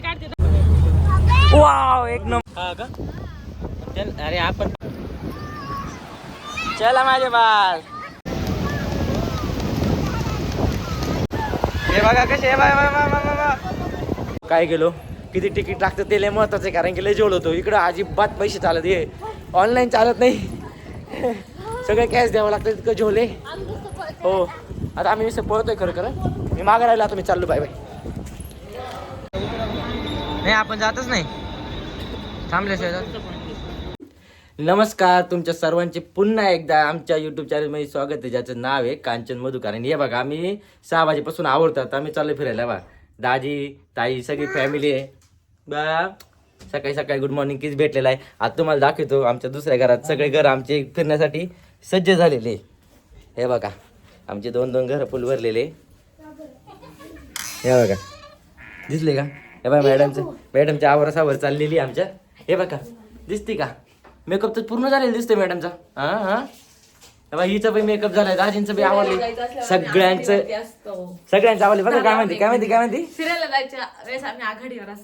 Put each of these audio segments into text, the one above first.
मी काढते. वाव एक नंबर. हा का? चल अरे आपण चला माझे बाल हे बघा कसे हे. काय गेलो किती तिकीट लागतं ते लय महत्वाचं आहे कारण की लय जेवढ होतो. इकडं अजिबात पैसे चालत ये ऑनलाईन चालत नाही. सगळे कॅश द्यावं लागतं तितकं झोले हो. आता आम्ही पळतोय खरं खरं. मी मागं राहिलो आता मी चाललो बाय बाय. नाही आपण जातच नाही. थांबल्याशिवाय नमस्कार तुमच्या सर्वांचे पुन्हा एकदा आमच्या युट्यूब चॅनलमध्ये स्वागत आहे. ज्याचं नाव आहे कांचन मधुकार. आणि हे बघा आम्ही सहा वाजेपासून आवडतात आम्ही चाललो फिरायला बा दाजी ताई सगळी फॅमिली आहे. बा सकाळी सकाळी गुड मॉर्निंग किस भेटलेला आहे. आता तुम्हाला दाखवतो आमच्या दुसऱ्या घरात. सगळे घर आमचे फिरण्यासाठी सज्ज झालेले हे बघा आमचे दोन दोन घरं फुल भरलेले हे बघा. दिसले का? हे बघा मॅडमचं मॅडमच्या आवरासावर चाललेली आमच्या. हे बघा दिसते का? मेकअप तर पूर्ण झालेला दिसतोय मॅडमचा. हा हा. हे बघा हिचा पण मेकअप झालाय दाजींचं बी आवडले. सगळ्यांचं सगळ्यांचं आवडले. बघा काय म्हणते काय म्हणते काय म्हणते? फिरायला जायच्या वेळेस आम्ही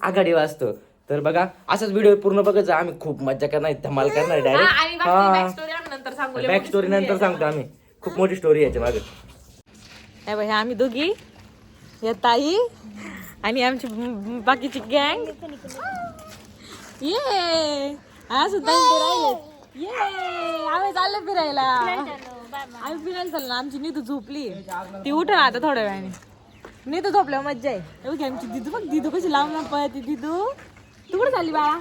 आघाडीवर असतो. तर बघा असाच व्हिडिओ पूर्ण बघत जा. आम्ही खूप मज्जा करणार धमाल करणार हा, डायरेक्ट नंतर सांगू. लय बॅक मोठी स्टोरी नंतर. सांगतो आम्ही. खूप मोठी स्टोरी याच्या मागे. हे हे आम्ही दोघी या ताई आणि आमची बाकीची गँग ये हा सुद्धा इथे राहिले ये आम्ही चाललो फिरायला आम्ही फिरायला चाललो आमची निधू झोपली ती उठ आता थोड्या वेळाने निधू झोपल्यावर मज्जा आहे बघ, आमची दिदू बघ दिदू कशी लांब पळते दिदू तू कुठे चालली बाळा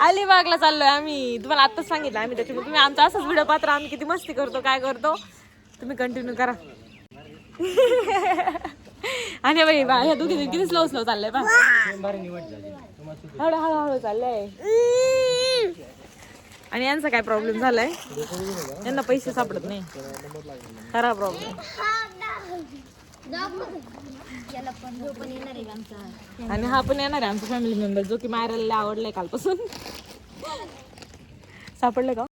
अलिबागला चाललोय आम्ही तुम्हाला आत्ताच सांगितलं आम्ही त्याच्यामुळे तुम्ही आमचा असाच व्हिडिओ पात्र आम्ही किती मस्ती करतो काय करतो तुम्ही कंटिन्यू करा आणि बाई बा ह्या दोघी किती स्लो स्लो चाललंय बा हळू हळूहळू चाललंय. आणि यांचा काय प्रॉब्लेम झालाय? यांना पैसे सापडत नाही. खरा प्रॉब्लेम आणि हा पण येणार आहे आमचा फॅमिली मेंबर जो की मायराला आवडलाय कालपासून. सापडलं का?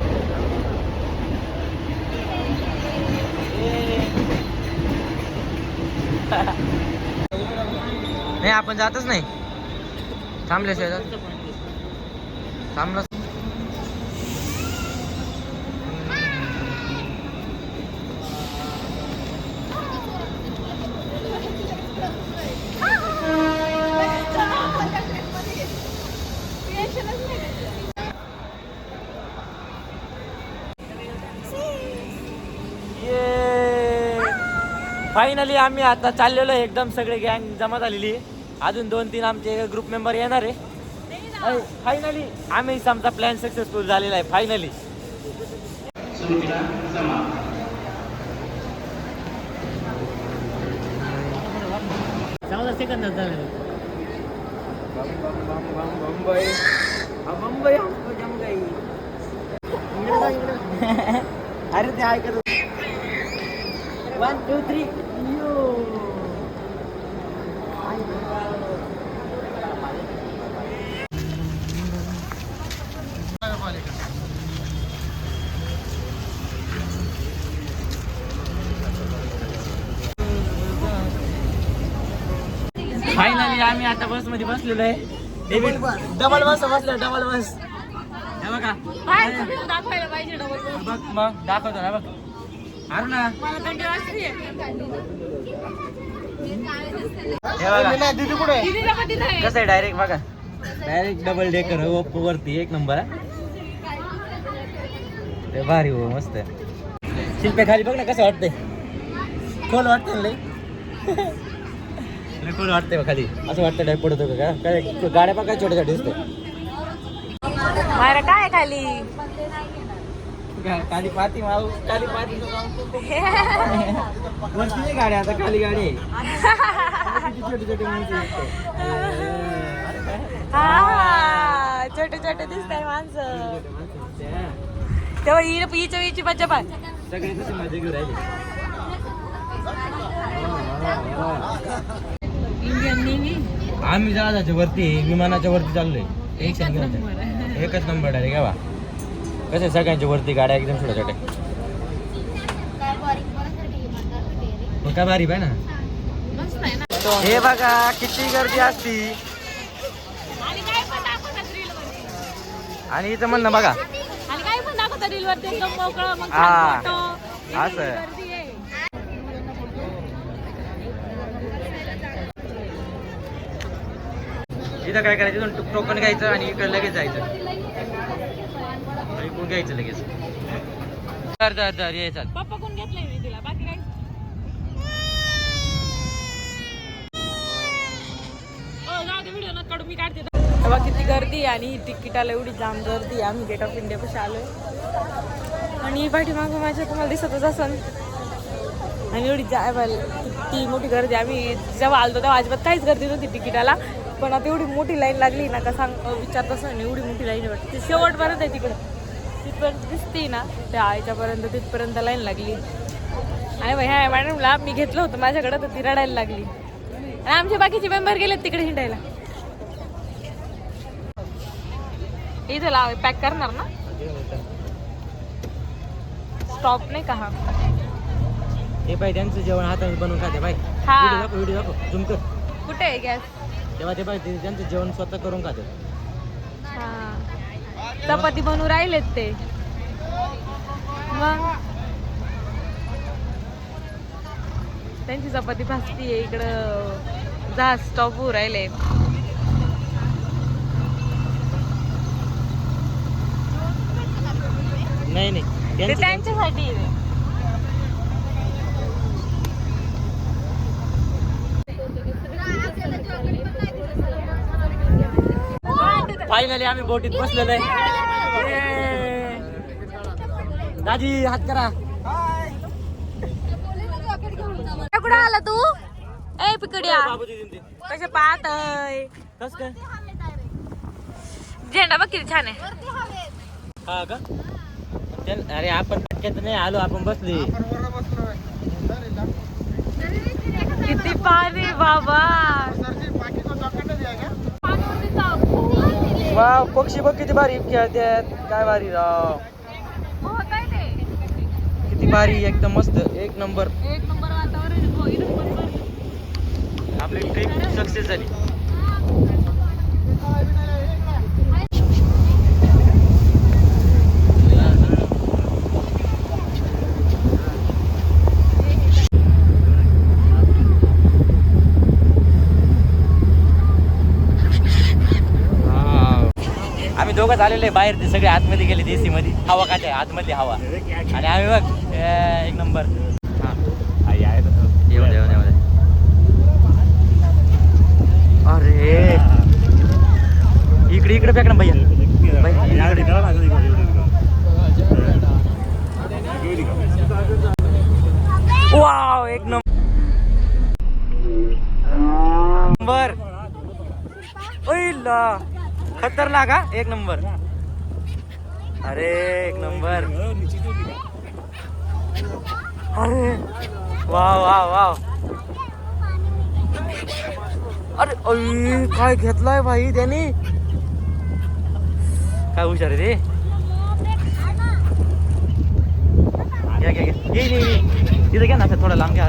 नाही आपण जातच नाही. थांबले जात थांबलं. फायनली आम्ही आता चाललेलो आहे एकदम सगळे गँग जमा झालेली आहे. अजून दोन तीन आमचे ग्रुप मेंबर येणार आहे फायनली आम्ही आमचा प्लॅन सक्सेसफुल झालेला आहे फायनली सेकंद अरे ते ऐकत वन टू थ्री फायनली आम्ही आता बसमध्ये बसलेलो आहे. डबल बस बसलो डबल बस हे बघा. दाखवायला पाहिजे डबल बघ मग दाखवतो ना बघ. ना आहे. कसं आहे डायरेक्ट बघा. डायरेक्ट डबल डेकर ओप्पो वरती एक नंबर ते भारी हो मस्त शिल्पे खाली बघ ना कसं वाटतंय. खोल वाटतंय ना लई. लई खोल वाटतंय बघ खाली. असं वाटतं डाय पडतो का? काय गाड्या बघा काय छोट्या छोट्या मायरा काय खाली? खाली पाती माऊ. खाली पाती वरती गाडी आता खाली गाडी छोटी छोटी माणसं. हा छोटे छोटे दिसत आहे माणसं. तेव्हा ही. हिच्या हिची मज्जा पाय सगळे तसे मजा राहिले. आम्ही जहाजाच्या वरती विमानाच्या वरती चाललोय. टेन्शन एकच नंबर आहे गावा कसे सगळ्यांच्या वरती गाड्या एकदम छोट्या छोट्या. काय भारी पाय ना. आहे हे बघा किती गर्दी असती. आणि इथं म्हणणं बघा. आणि काय पण दाखवतात रील वरती एकदम मोकळं मग हा. फोटो असं. गर्दी आहे इथं काय करायचं इथून टोकन घ्यायचं आणि इकडे लगेच जायचं. इकडून घ्यायचं लगेच. तर तर ये चल. पप्पा कोण घेतलंय मी तिला? बाकी काय? ओ, जाऊ दे व्हिडिओ नका काढू मी काढते. तेव्हा किती गर्दी आणि तिकिटाला एवढी जाम गर्दी आहे. आम्ही गेट ऑफ इंडिया पाशी आलोय. आणि पाठीमागं माझ्या तुम्हाला दिसतच असन. आणि एवढी जाय किती मोठी गर्दी आहे. आम्ही जेव्हा आलतो तेव्हा अजिबात काहीच गर्दी नव्हती तिकिटाला. पण आता एवढी मोठी लाईन लागली ना का सांग. विचारत असं एवढी मोठी लाईन वाटते. शेवटपर्यंत आहे तिकडं. तिथपर्यंत दिसते ना त्या आईच्यापर्यंत तिथपर्यंत लाईन लागली. आणि मग ह्या मॅडमला मी घेतलं होतं माझ्याकडं तर ती रडायला लागली. आणि आमचे बाकीचे मेंबर गेलेत तिकडे हिंडायला. इथं लाव पॅक करणार ना? स्टॉप नाही का हा? हे पाय त्यांचं जेवण हाताने बनवून खाते बाय हा. व्हिडिओ दाखव व्हिडिओ दाखव. झुम कर. कुठे आहे गॅस? तेव्हा ते पाय ते त्यांचं जेवण स्वतः करून खाते. हा. चपाती बनवून राहिलेत ते. मग? त्यांची चपाती भाजती आहे इकडं. जहाज स्टॉप होऊ राहिले. नाही नाही. ते त्यांचं- त्यांच्यासाठी. आहे. फायनली आम्ही बोटीत बसलेलो आहे. दाजी हात करा. कुठं आला तू? ए पिकड्या. कसे काय? झेंडा बघ किती छान आहे. हा का? अरे आपण पटक्यात नाही आलो आपण बसले. किती पाणी बाबा. वा पक्षी बघ किती भारी खेळतात काय भारी राव. किती भारी एकदम मस्त. एक नंबर. एक नंबर वातावरण. हो, इथं पण बरं. आपली ट्रिप सक्सेस झाली आम्ही दोघं आलेले बाहेर ते सगळे आतमध्ये गेले देसी मध्ये हवा काय आतमधली हवा. आणि आम्ही बघ एक नंबर. हा. अरे. इकडे इकडे फेक ना भैया भैया, इकडे. वाव एक नंबर ओइला खतरनाक हा? एक नंबर. अरे एक नंबर. अरे वा वा वा अरे अय, काय घेतलाय भाई त्याने? काय हुशार रे? घ्या घ्या घ्या. येईल येईल तिथं घ्या ना असं थोडं लांब घ्या.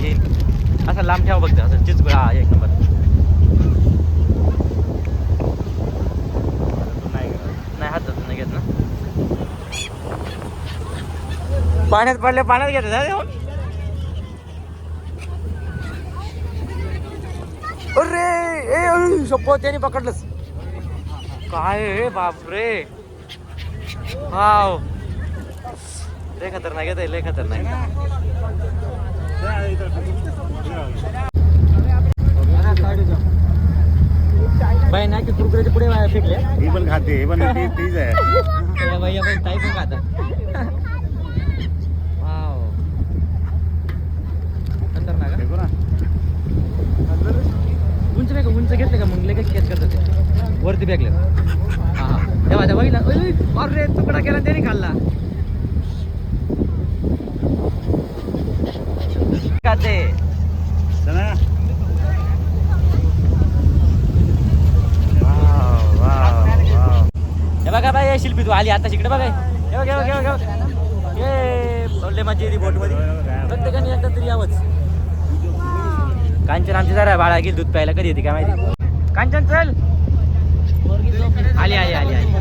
येईल असं लांब ठेवा बघते असं चिचगुळा एक नंबर नाही हात जातो नाही घेत ना पाण्यात पडले पाण्यात घेत अरे ए शप्पथ त्याने पकडलंच. काय हे बापरे. वाव. लय खतरनाक येत लय खतरनाक बाई ना की कुरकुऱ्याचे पुढे फेकले. ही पण खाते हे पण तीच आहे. या बाई या बाई ताई पण खाता वाव खतरनाक हा. फेकू ना उंच नाही का उंच घेतले का मग लगेच केस करतात ते? वरती फेकले हा हा. तेव्हा त्या बघितला अरे तुकडा केला त्याने खाल्ला. का ते. हे बघा बाई हे शिल्पी तू आली आता तिकडे बघा. हे बघ हे बघ हे बघ, हे बघ. ये बोलले मजा येते बोटमध्ये प्रत्येकाने एकदा तरी यावंच. कांचन आमची जरा बाळा गेली दूध प्यायला. कधी येते काय माहिती? कांचन चल. आली आली आली आली.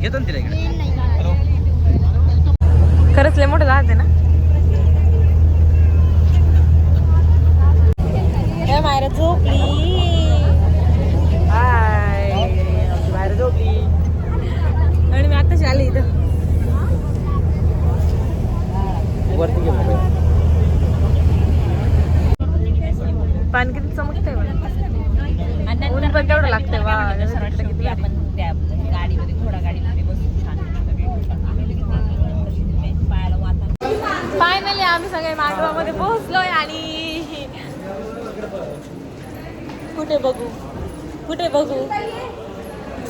घेतो ना तिला इकडे. खरंच लय मोठं राहते ना? मायरा झोपली? हाय. मायरा झोपली. आणि मी आताच आले इथं. वरती घे पान किती चमकतंय बघ. ऊन पण तेवढं लागतंय. वा किती भारी. फायनली आम्ही सगळे मांडवामध्ये पोहोचलोय आणि कुठे बघू? कुठे बघू?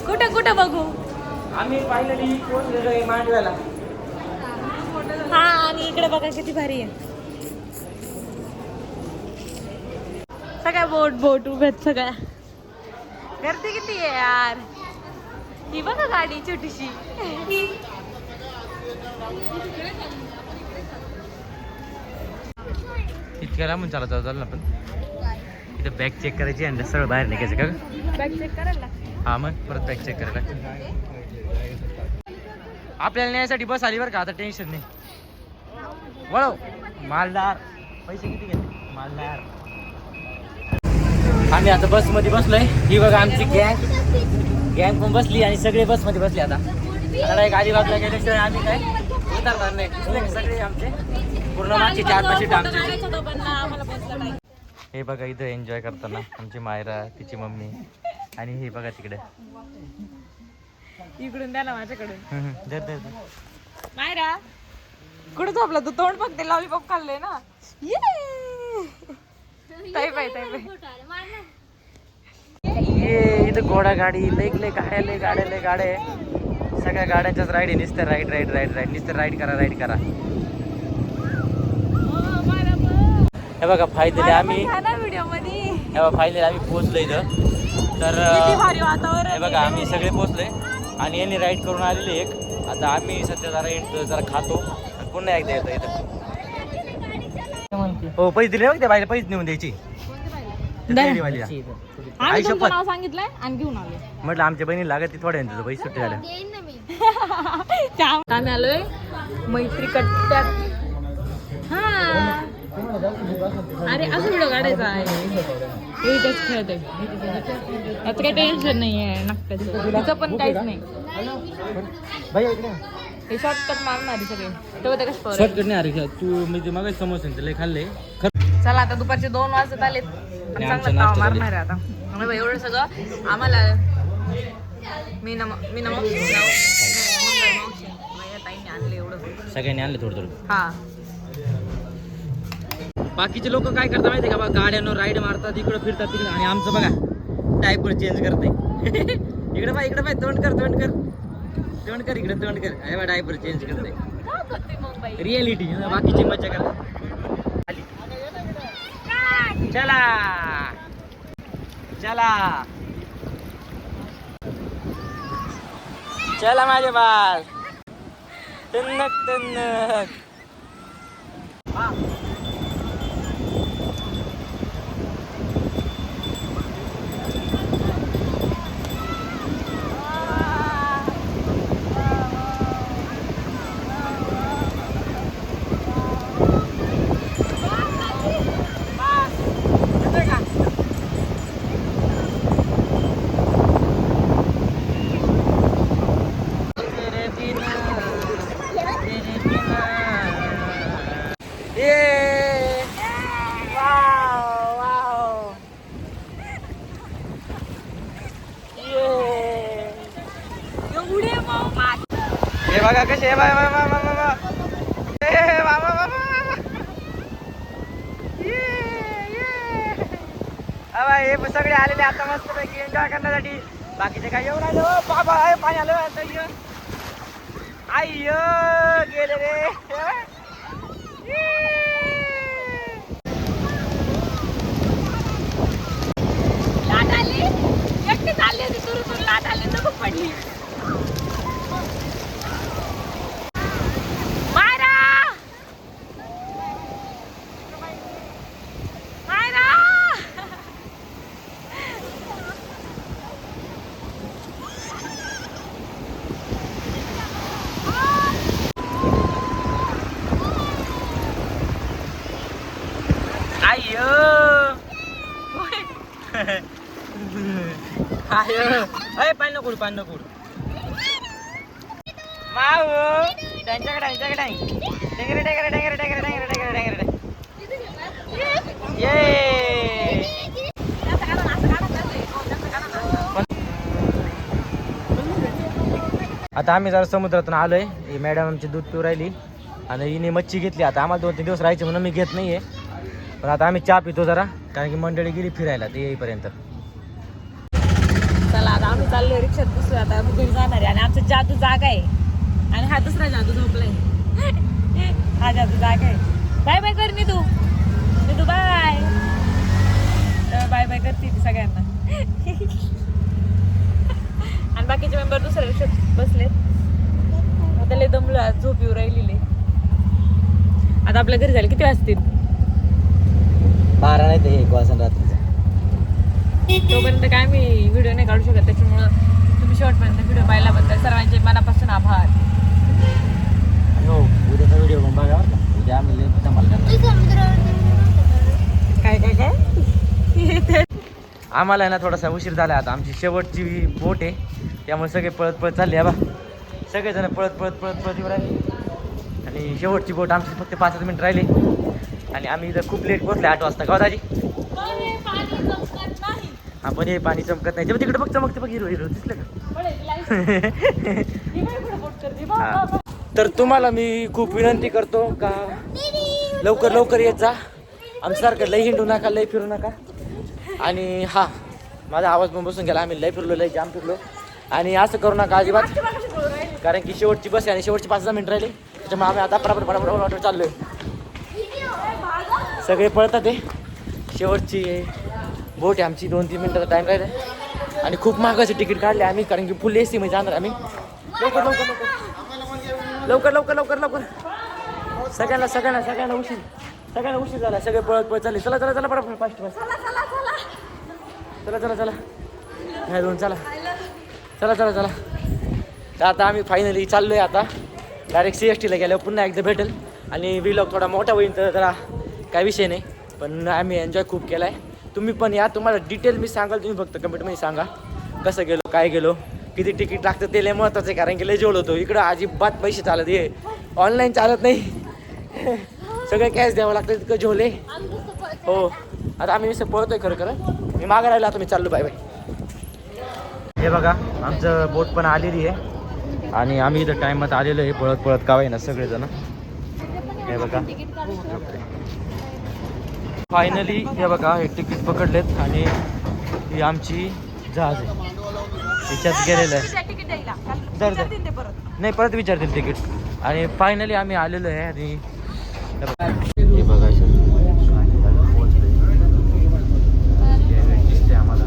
कुठे कुठे बघू? आम्ही फायनली पोहोचलेलो आहे मांडव्याला. हा आणि इकडे बघा किती भारी आहे. सगळ्या बोट बोट उभ्यात सगळ्या. गर्दी किती आहे यार? ही बघा गाडी छोटीशी. इतक्या लांबून चालत चालत चाललं आपण? इथं बॅग चेक करायची आणि सरळ बाहेर निघायचं का? बॅग चेक करायला. हा मग परत बॅग चेक करायला. आपल्याला न्यायसाठी बस आली बरं का आता टेन्शन नाही. वळव. मालदार. पैसे किती घेते मालदार. आम्ही आता बसमध्ये बसलोय. ही बघा आमची गँग गँग पण बसली आणि सगळे बसमध्ये बसले आता. आता एक गेल्याशिवाय आम्ही काय उतरणार नाही. सगळे आमचे? पूर्ण मागचे चार पाच सीट आमचे. हे बघा इथं एन्जॉय करताना आमची मायरा तिची मम्मी आणि हे बघा तिकडे. इकडून द्या ना माझ्याकडून. मायरा कुठं झोपला तू? तोंड फक्त लॉलीपॉप खाल्ले ना. ताई ताई ये इथं घोडा गाडी लय लय गाड्या लय गाड्या लय गाड्या. सगळ्या गाड्यांच्याच राईड आहे. नुसतं राईड राईड राईड राईड नुसतं राईड करा राईड करा. हे बघा फायदे आम्ही हे बघा फायनली आम्ही पोहोचलो इथं. तर हे बघा आम्ही सगळे पोहोचलोय आणि यांनी राईड करून आलेले एक. आता आम्ही सध्या जरा जरा खातो. पुन्हा एकदा येतो इथं. हो पैसे दिले बघ त्या बाईला पैसे नेऊन द्यायची. त्या lady-वालीला. आई आम्ही तुमचं शपथ नाव सांगितलंय आणि घेऊन आलो म्हटलं आमच्या बहिणी लागत ती थोड्या तुझं पैसे सुट्टे झाल्या आम्ही आलोय मैत्री कट्ट्यात हा. अरे असं व्हिडिओ काढायचा आहे. हे इथेच खेळत आहे याचं काही टेन्शन नाही आहे तिचं पण काहीच नाही. हे शॉर्टकट मारणार सगळे. तेव्हा ते कसं शॉर्टकट नाही अरे तू मी ते मग समोसे लय खाल्ले. चला आता दुपारचे दोन वाजत पण आणि आमचा चांगला ताव नाश्ता मारणार आहे आता. आणि एवढं सगळं आम्हाला मी नम मी नम ताईने आणलं एवढं. सगळ्यांनी आणले थोडं थोडं. हा. बाकीचे लोक काय करतात माहिती का बा? गाड्यांवर राईड मारतात इकडं फिरतात तिकडे. आणि आमचं बघा टायपर चेंज करते इकडे पाय इकडे पाय तोंड कर तोंड कर. तोंड कर इकडे तोंड कर अरे बा डायपर चेंज करते काय करते मग बाई रियालिटी बाकीची मजा करतात आली. चला चला चला माझे बाल तन्नक तन्नक तेरे बिना तेरे बिना ये वाव वाव ये एवढे मग हे बघा कसे bye bye bye bye bye ए वा वा हे सगळे आलेले आता मस्त पैकी एन्जॉय करण्यासाठी. बाकीचे काय येऊन राहिले. बाबा पाणी आलं. आता ये. आय्य गेले रे. लाट आली. एकटी चालली होती सुरू सुरू लाट आली. तर खूप पडली. नको माऊ त्यांच्याकडे त्यांच्याकडे ये आता आम्ही जरा समुद्रातून आलोय. ही मॅडम आमची दूध पिऊ राहिली. आणि हिने मच्छी घेतली. आता आम्हाला दोन तीन दिवस राहायचे म्हणून मी घेत नाहीये. पण आता आम्ही चहा पितो जरा. कारण की मंडळी गेली फिरायला ते येईपर्यंत. चाललोय रिक्षात बसलो आता. घरी जाणार आहे. आणि आमचं जादू जागा आहे. आणि हा दुसरा जादू झोपलाय. हा जादू जागा आहे. बाय बाय कर तू तू बाय बाय बाय करते ती सगळ्यांना. आणि बाकीचे मेंबर दुसऱ्या रिक्षात बसले आता लय दमलो आज झोप येऊ राहिलेली. आता आपल्या घरी झाले किती वाजतील? बारा नाही ते एक वाजता रात्री. तोपर्यंत काय मी व्हिडिओ नाही काढू शकत त्याच्यामुळं तुम्ही शेवटपर्यंत व्हिडिओ पाहिल्याबद्दल सर्वांचे मनापासून आभार. आणि हो उद्याचा व्हिडिओ पण बघा. उद्या आम्ही. काय काय काय? आम्हाला आहे ना थोडासा उशीर झाला आता. आमची शेवटची बोट आहे. त्यामुळे सगळे पळत पळत चालले आहे बा. सगळेजण पळत पळत पळत पळत येऊ राहिले. आणि शेवटची बोट आमची फक्त पाच सात मिनिट राहिली. आणि आम्ही इथं खूप लेट पोहोचले आठ वाजता. का दाजी? हा पण हे पाणी चमकत नाही. तेव्हा तिकडे बघ चमकते बघ हिरो हिरो दिसलं का. तर तुम्हाला मी खूप विनंती करतो का लवकर लवकर येत जा. आमच्यासारखं लई हिंडू नका लई फिरू नका. आणि हा माझा आवाज पण बसून गेला. आम्ही लई फिरलो लई जाम फिरलो. आणि असं करू नका अजिबात. कारण की शेवटची बस आहे आणि शेवटची पाच दहा मिनिट राहिली. त्याच्यामुळे आम्ही आता पटापट पटापट पटापट चाललोय. सगळे पळतात ते शेवटची बोट आहे आमची दोन तीन मिनिटाचा टाईम राहिला. आणि खूप महागाचे तिकीट काढले आम्ही कारण की फुल ए सी मध्ये जाणार आम्ही. लवकर लवकर लवकर. लवकर लवकर लवकर लवकर. सगळ्यांना सगळ्यांना सगळ्यांना उशीर. सगळ्यांना उशीर झाला. सगळे पळत पळत चालले. चला चला चला पटापट फास्ट फास्ट चला चला चला. नाही दोन चला. चला चला चला. तर आता आम्ही फायनली चाललोय आता. डायरेक्ट सी एस टीला गेल्यावर पुन्हा एकदा भेटेल. आणि व्लॉग थोडा मोठा होईल तर जरा काय विषय नाही. पण आम्ही एन्जॉय खूप केला आहे तुम्ही पण या. तुम्हाला डिटेल मी सांगाल तुम्ही फक्त कमेंटमध्ये सांगा. कसं गेलो काय गेलो किती तिकीट लागतं ते लय महत्त्वाचं आहे कारण की लय जेवलो होतो इकडं अजिबात पैसे चालत हे ऑनलाईन चालत नाही. सगळे कॅश द्यावं लागतं तितकं झोले. हो. आता आम्ही नुसतं पळतोय खरं खरं. मी मागं राहिलो आता मी चाललो बाय बाय हे बघा आमचं बोट पण आलेली आहे. आणि आम्ही इथं टाईमात आलेलो आहे पळत पळत का ना सगळेजण. हे बघा. फायनली हे बघा हे तिकीट पकडलेत आणि ही आमची जहाज आहे. याच्यात गेलेलं आहे. दर नाही परत विचारतील तिकीट आणि फायनली आम्ही आलेलो आहे आणि हे बघा. हे बघा इथं. दिसतंय आम्हाला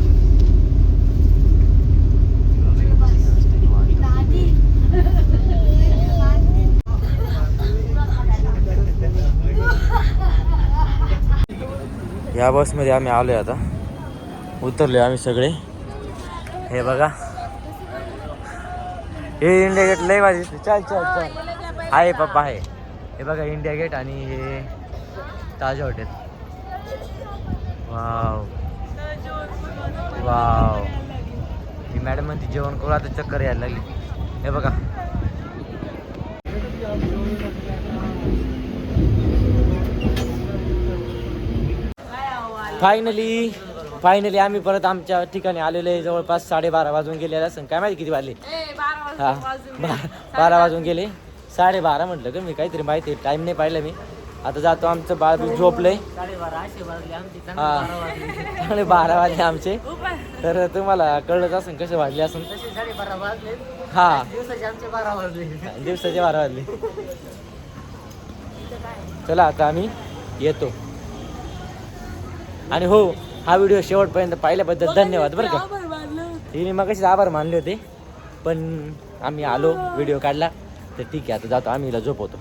या बसमध्ये आम्ही आलो आहे आता. उतरले आम्ही सगळे. हे बघा. हे इंडिया गेट लय माझी चाल चल चल चल. आहे पप्पा आहे. हे बघा इंडिया गेट आणि हे ताज हॉटेल वाव. वाव. ही मॅडम म्हणते जेवण करू आता चक्कर यायला लागली. हे बघा. फायनली फायनली आम्ही परत आमच्या ठिकाणी आलेलो आहे जवळपास साडेबारा वाजून गेलेले असं काय माहिती किती वाजले? हा बा- बारा वाजून गेले. साडेबारा म्हटलं का मी काहीतरी माहिती टाइम नाही पाहिलं मी. आता जातो आमचं बाळ बी झोपलंय. हा बारा वाजले आमचे. तर तुम्हाला कळलंच असेल कसे वाजले असेल. हा. दिवसाचे बारा वाजले. चला आता आम्ही येतो. आणि हो हा व्हिडिओ शेवटपर्यंत पाहिल्याबद्दल धन्यवाद बरं का. तिने मग आभार मानले होते पण आम्ही आलो व्हिडिओ काढला. तर ठीक आहे आता जातो आम्ही हिला झोपवतो.